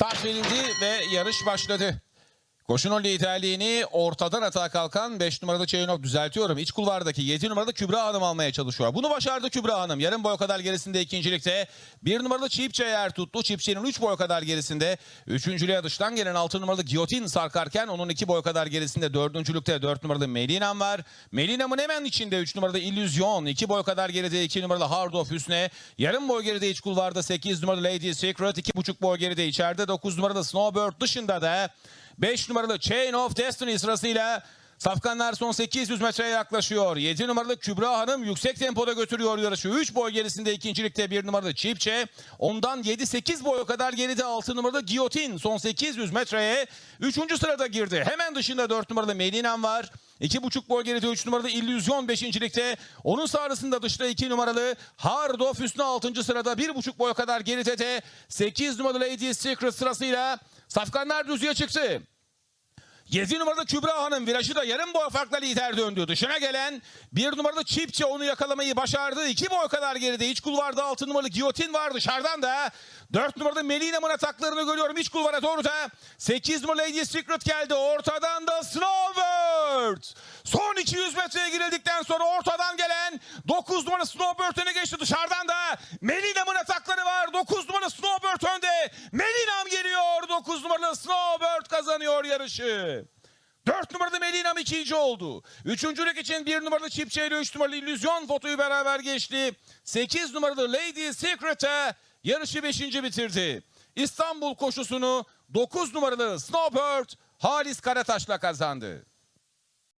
Start verildi ve yarış başladı. Koşunun liderliğini ortadan atağa kalkan 5 numaralı Çeynov düzeltiyorum. İç kulvardaki 7 numaralı Kübra Hanım almaya çalışıyor. Bunu başardı Kübra Hanım. Yarım boy kadar gerisinde ikincilikte. 1 numaralı Çipçe yer tuttu. Çipçe'nin 3 boy kadar gerisinde. Üçüncülüğe dıştan gelen 6 numaralı Giyotin sarkarken onun 2 boy kadar gerisinde. Dördüncülükte 4 numaralı Melina'm var. Melina'mın hemen içinde 3 numaralı İllüzyon. 2 boy kadar geride 2 numaralı Hard of Hüsne. Yarım boy geride iç kulvarda 8 numaralı Lady Secret. 2,5 boy geride içeride 9 numaralı Snowbird dışında da 5 numaralı Chain of Destiny sırasıyla Safkanlar son 800 metreye yaklaşıyor. 7 numaralı Kübra Hanım yüksek tempoda götürüyor yarışı. 3 boy gerisinde ikincilikte 1 numaralı Çipçe. Ondan 7-8 boy kadar geride 6 numaralı Giyotin son 800 metreye 3. sırada girdi. Hemen dışında 4 numaralı Melina'm var. 2,5 boy geride 3 numaralı İllüzyon 5.likte. Onun sağrısında dışta 2 numaralı Hard of Hüsnü 6. sırada 1,5 boy kadar geride de 8 numaralı Lady Secret sırasıyla Safkanlar düzlüğe çıktı. 7 numaralı Kübra Hanım virajı da yarım boy farkla lider döndü. Dışına gelen 1 numaralı Çipçe onu yakalamayı başardı. 2 boy kadar geride iç kulvarda 6 numaralı Giyotin var dışarıdan da 4 numaralı Melina'mın ataklarını görüyorum iç kulvara doğru da 8 numaralı Lady Secret geldi. Ortadan da Snowbird. Son 200 metreye girildikten sonra ortadan gelen 9 numaralı Snowbird öne geçti. Dışarıdan da Melina'mın atakları var. 9 numaralı Snowbird önde. Melina'm geliyor. 9 numaralı Snowbird kazanıyor yarışı. 4 numaralı Melina'm ikinci oldu. Üçüncülük için 1 numaralı Çipçe ile 3 numaralı İllüzyon fotoyu beraber geçti. 8 numaralı Lady Secret'e yarışı 5. bitirdi. İstanbul koşusunu 9 numaralı Snowbird Halis Karataş'la kazandı.